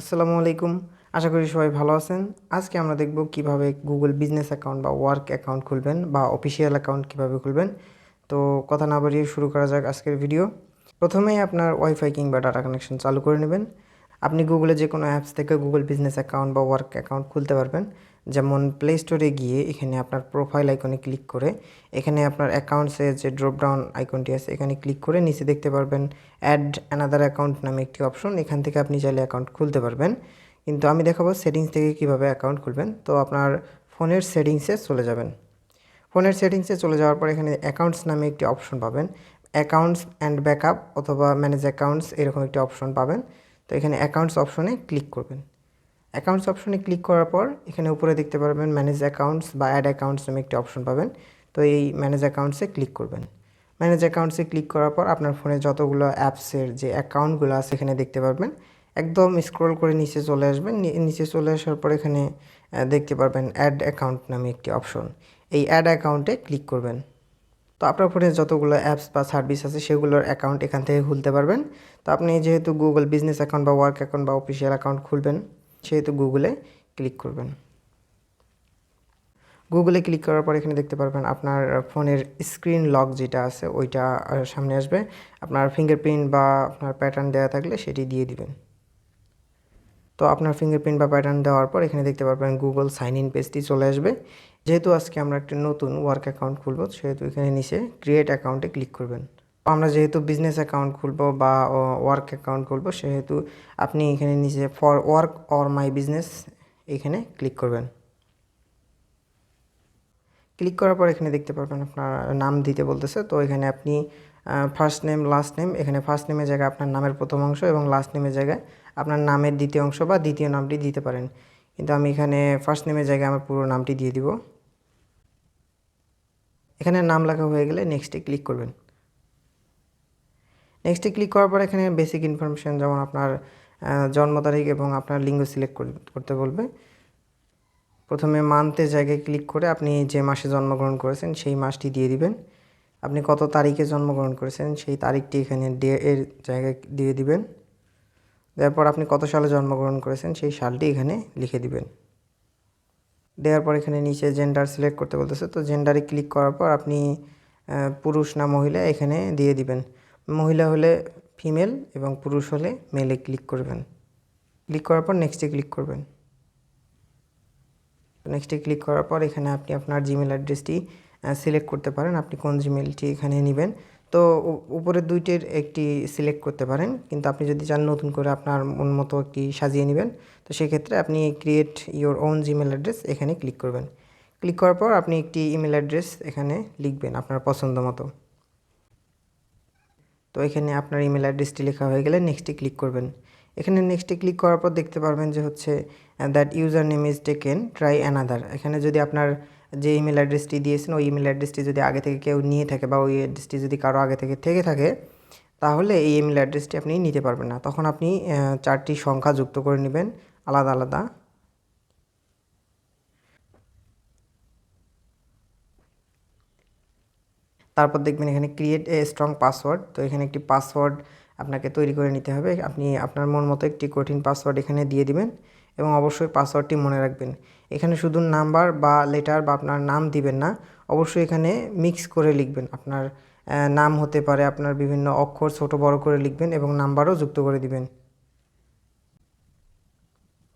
আসসালামু আলাইকুম। আশা করি সবাই ভালো আছেন। আজকে আমরা দেখব কীভাবে গুগল বিজনেস অ্যাকাউন্ট বা ওয়ার্ক অ্যাকাউন্ট খুলবেন বা অফিসিয়াল অ্যাকাউন্ট কীভাবে খুলবেন। তো কথা না বাড়িয়ে শুরু করা যাক আজকের ভিডিও প্রথমেই আপনার ওয়াইফাই কিংবা ডাটা কানেকশন চালু করে নেবেন। আপনি গুগলে যে কোনো অ্যাপস থেকে গুগল বিজনেস অ্যাকাউন্ট বা ওয়ার্ক অ্যাকাউন্ট খুলতে পারবেন। যেমন প্লে স্টোরে গিয়ে এখানে আপনার প্রোফাইল আইকনে ক্লিক করে, এখানে আপনার অ্যাকাউন্টসের যে ড্রপডাউন আইকনটি আছে, এখানে ক্লিক করে নিচে দেখতে পারবেন অ্যাড অ্যানাদার অ্যাকাউন্ট নামে একটি অপশন এখান থেকে আপনি চাইলে অ্যাকাউন্ট খুলতে পারবেন। কিন্তু আমি দেখাবো সেটিংস থেকে কীভাবে অ্যাকাউন্ট খুলবেন। তো আপনার ফোনের সেটিংসে চলে যাবেন। ফোনের সেটিংসে চলে যাওয়ার পর এখানে অ্যাকাউন্টস নামে একটি অপশন পাবেন। অ্যাকাউন্টস অ্যান্ড ব্যাকআপ অথবা ম্যানেজ অ্যাকাউন্টস এরকম একটি অপশন পাবেন। তো এখানে অ্যাকাউন্টস অপশনে ক্লিক করবেন। অ্যাকাউন্টস অপশনে ক্লিক করার পর, এখানে উপরে দেখতে পারবেন ম্যানেজ অ্যাকাউন্টস বা অ্যাড অ্যাকাউন্টস নামে একটি অপশন পাবেন। তো এই ম্যানেজ অ্যাকাউন্টসে ক্লিক করবেন। ম্যানেজ অ্যাকাউন্টসে ক্লিক করার পর, আপনার ফোনে যতগুলো অ্যাপসের যে অ্যাকাউন্টগুলো আছে এখানে দেখতে পারবেন। একদম স্ক্রল করে নিচে চলে আসবেন। নিচে চলে আসার পর এখানে দেখতে পারবেন অ্যাড অ্যাকাউন্ট নামে একটি অপশন এই অ্যাড অ্যাকাউন্টে ক্লিক করবেন। তো আপনার ফোনে যতগুলো অ্যাপস বা সার্ভিস আছে সেগুলোর অ্যাকাউন্ট এখান থেকে খুলতে পারবেন। তো আপনি যেহেতু গুগল বিজনেস অ্যাকাউন্ট বা ওয়ার্ক অ্যাকাউন্ট বা অফিসিয়াল অ্যাকাউন্ট খুলবেন সেহেতু গুগলে ক্লিক করবেন। গুগলে ক্লিক করার পর এখানে দেখতে পারবেন আপনার ফোনের স্ক্রিন লক যেটা আছে, ওইটা সামনে আসবে। আপনার ফিঙ্গারপ্রিন্ট বা আপনার প্যাটার্ন দেওয়া থাকলে সেটি দিয়ে দিবেন। তো আপনার ফিঙ্গারপ্রিন্ট বা প্যাটার্ন দেওয়ার পর এখানে দেখতে পারবেন গুগল সাইন ইন পেজটি চলে আসবে। যেহেতু আজকে আমরা একটি নতুন ওয়ার্ক অ্যাকাউন্ট খুলব, সেহেতু এখানে নিচে ক্রিয়েট অ্যাকাউন্টে ক্লিক করবেন। আমরা যেহেতু বিজনেস অ্যাকাউন্ট খুলব বা ওয়ার্ক অ্যাকাউন্ট খুলব, সেহেতু আপনি এখানে নিচে for work or my business এখানে ক্লিক করবেন। ক্লিক করার পর এখানে দেখতে পারবেন আপনার নাম দিতে বলতেছে। তো এখানে আপনি ফার্স্ট নেম লাস্ট নেম এখানে ফার্স্ট নেমের জায়গায় আপনার নামের প্রথম অংশ এবং লাস্ট নেমের জায়গায় আপনার নামের দ্বিতীয় অংশ বা দ্বিতীয় নামটি দিতে পারেন। কিন্তু আমি এখানে ফার্স্ট নেমের জায়গায় আমার পুরো নামটি দিয়ে দিব। এখানে নাম লেখা হয়ে গেলে নেক্সটে ক্লিক করবেন। নেক্সটে ক্লিক করার পর এখানে বেসিক ইনফরমেশন যেমন আপনার জন্ম তারিখ এবং আপনার লিঙ্গ সিলেক্ট করতে বলবে। প্রথমে মান্থের জায়গায় ক্লিক করে আপনি যে মাসে জন্মগ্রহণ করেছেন সেই মাসটি দিয়ে দিবেন। আপনি কত তারিখে জন্মগ্রহণ করেছেন সেই তারিখটি এখানে ডে এর জায়গায় দিয়ে দিবেন। দেওয়ার পর আপনি কত সালে জন্মগ্রহণ করেছেন সেই সালটি এখানে লিখে দিবেন। দেওয়ার পর এখানে নিচে জেন্ডার সিলেক্ট করতে বলতেছে। তো জেন্ডারে ক্লিক করার পর আপনি পুরুষ না মহিলা এখানে দিয়ে দিবেন। মহিলা হলে ফিমেল এবং পুরুষ হলে মেলে ক্লিক করবেন। ক্লিক করার পর নেক্সটে ক্লিক করবেন। নেক্সটে ক্লিক করার পর এখানে আপনি আপনার জিমেল অ্যাড্রেসটি সিলেক্ট করতে পারেন। আপনি কোন জিমেলটি এখানে নেবেন। তো উপরের দুইটির একটি সিলেক্ট করতে পারেন। কিন্তু আপনি যদি চান নতুন করে আপনার মন মতো একটি সাজিয়ে নেবেন, তো সেক্ষেত্রে আপনি create your own Gmail address এখানে ক্লিক করবেন। ক্লিক করার পর আপনি একটি ইমেল অ্যাড্রেস এখানে লিখবেন আপনার পছন্দ মতো। তো এখানে আপনার ইমেল অ্যাড্রেসটি লেখা হয়ে গেলে নেক্সটে ক্লিক করবেন। এখানে নেক্সটে ক্লিক করার পর দেখতে পারবেন যে হচ্ছে that user name is taken try another এখানে যদি আপনার যে ইমেল অ্যাড্রেসটি দিয়েছেন, ওই ইমেল অ্যাড্রেসটি যদি আগে থেকে কেউ নিয়ে থাকে বা ওই অ্যাড্রেসটি যদি কারও আগে থেকে থেকে থাকে, তাহলে এই ইমেল অ্যাড্রেসটি আপনি নিতে পারবেন না। তখন আপনি চারটি সংখ্যা যুক্ত করে নেবেন, আলাদা আলাদা। তারপর দেখবেন এখানে ক্রিয়েট এ স্ট্রং পাসওয়ার্ড তো এখানে একটি পাসওয়ার্ড আপনাকে তৈরি করে নিতে হবে। আপনি আপনার মন মতো একটি কঠিন পাসওয়ার্ড এখানে দিয়ে দিবেন এবং অবশ্যই পাসওয়ার্ডটি মনে রাখবেন। এখানে শুধু নাম্বার বা লেটার বা আপনার নাম দিবেন না, অবশ্যই এখানে মিক্স করে লিখবেন। আপনার নাম হতে পারে আপনার বিভিন্ন অক্ষর ছোট বড় করে লিখবেন এবং নাম্বারও যুক্ত করে দিবেন।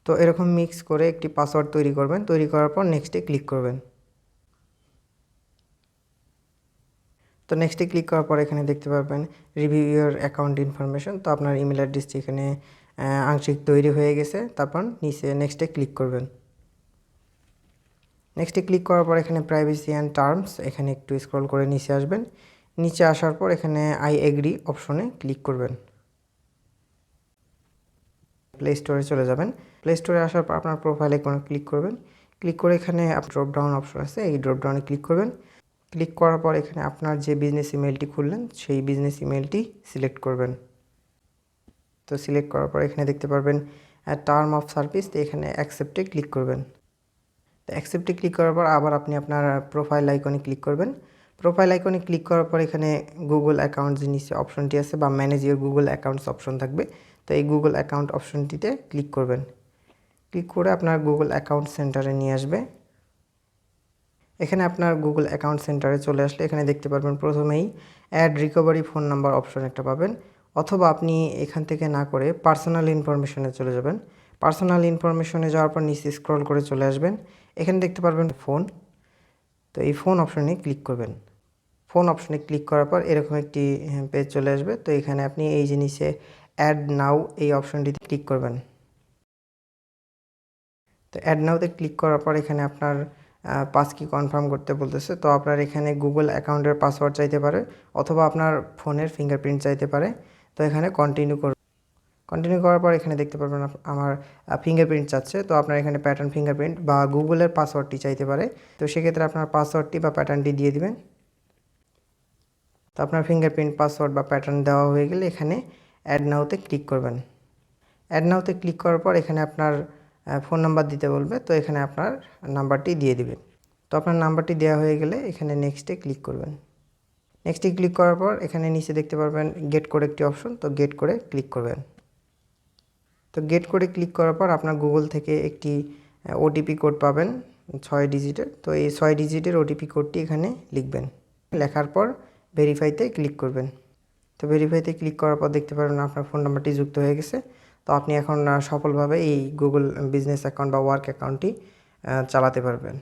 তো এরকম মিক্স করে একটি পাসওয়ার্ড তৈরি করবেন। তৈরি করার পর নেক্সটে ক্লিক করবেন। তো নেক্সটে ক্লিক করার পর এখানে দেখতে পারবেন রিভিউ ইউর অ্যাকাউন্ট ইনফরমেশন তো আপনার ইমেল অ্যাড্রেসটি এখানে আংশিক তৈরি হয়ে গেছে। তারপর নিচে নেক্সটে ক্লিক করবেন। নেক্সটে ক্লিক করার পর এখানে প্রাইভেসি অ্যান্ড টার্মস এখানে একটু স্ক্রল করে নিচে আসবেন। নিচে আসার পর এখানে আই এগ্রি অপশনে ক্লিক করবেন। প্লে স্টোরে চলে যাবেন। প্লে স্টোরে আসার পর আপনার প্রোফাইলে কোনো ক্লিক করবেন। ক্লিক করে এখানে ড্রপ ডাউন অপশন আছে, এই ড্রপ ডাউনে ক্লিক করবেন। ক্লিক করার পর এখানে আপনার যে বিজনেস ইমেলটি খুললেন, সেই বিজনেস ইমেলটি সিলেক্ট করবেন। তো সিলেক্ট করার পর এখানে দেখতে পারবেন টার্ম অফ সার্ভিস তো এখানে অ্যাকসেপ্টে ক্লিক করবেন। তো অ্যাকসেপ্টে ক্লিক করার পর আবার আপনি আপনার প্রোফাইল আইকনে ক্লিক করবেন। প্রোফাইল আইকনে ক্লিক করার পর এখানে গুগল অ্যাকাউন্ট যে নিচে অপশনটি আছে বা manage your Google accounts option থাকবে। তো তো এই গুগল অ্যাকাউন্ট অপশনটিতে ক্লিক করবেন। ক্লিক করে আপনার গুগল অ্যাকাউন্ট সেন্টারে নিয়ে আসবে। এখানে আপনার গুগল অ্যাকাউন্ট সেন্টারে চলে আসলে এখানে দেখতে পারবেন প্রথমেই add recovery phone number option একটা পাবেন। অথবা আপনি এখান থেকে না করে পার্সোনাল ইনফরমেশনে চলে যাবেন। পার্সোনাল ইনফরমেশনে যাওয়ার পর নিচে স্ক্রল করে চলে আসবেন। এখানে দেখতে পারবেন ফোন তো এই ফোন অপশনে ক্লিক করবেন। ফোন অপশনে ক্লিক করার পর এরকম একটি পেজ চলে আসবে। তো এখানে আপনি এই জিনিসে অ্যাড নাও এই অপশনটিতে ক্লিক করবেন। তো অ্যাড নাওতে ক্লিক করার পর এখানে আপনার পাস কি কনফার্ম করতে বলতেছে। তো আপনার এখানে গুগল অ্যাকাউন্টের পাসওয়ার্ড চাইতে পারে, অথবা আপনার ফোনের ফিঙ্গারপ্রিন্ট চাইতে পারে। তো এখানে কন্টিনিউ করুন। কন্টিনিউ করার পর এখানে দেখতে পারবেন আমার ফিঙ্গারপ্রিন্ট চাচ্ছে। তো আপনার এখানে প্যাটার্ন ফিঙ্গারপ্রিন্ট বা গুগলের পাসওয়ার্ডটি চাইতে পারে। তো সেক্ষেত্রে আপনার পাসওয়ার্ডটি বা প্যাটার্নটি দিয়ে দিবেন। তো আপনার ফিঙ্গারপ্রিন্ট পাসওয়ার্ড বা প্যাটার্ন দেওয়া হয়ে গেলে এখানে অ্যাড নাওতে ক্লিক করবেন। অ্যাড নাওতে ক্লিক করার পর এখানে আপনার ফোন নাম্বার দিতে বলবে, তো এখানে আপনার নাম্বারটি দিয়ে দিবেন। তো আপনার নাম্বারটি দেওয়া হয়ে গেলে এখানে নেক্সটে ক্লিক করবেন। নেক্সটে ক্লিক করার পর এখানে নিচে দেখতে পারবেন গেট করে একটি অপশন তো গেট করে ক্লিক করবেন। তো গেট করে ক্লিক করার পর আপনার গুগল থেকে একটি ওটিপি কোড পাবেন, ছয় ডিজিটের তো এই ছয় ডিজিটের ওটিপি কোডটি এখানে লিখবেন। লেখার পর ভেরিফাইতে ক্লিক করবেন। তো ভেরিফাইতে ক্লিক করার পর দেখতে পারবেন আপনার ফোন নাম্বারটি যুক্ত হয়ে গেছে। তো আপনি এখন সফলভাবে এই গুগল বিজনেস অ্যাকাউন্ট বা ওয়ার্ক অ্যাকাউন্টটি চালাতে পারবেন।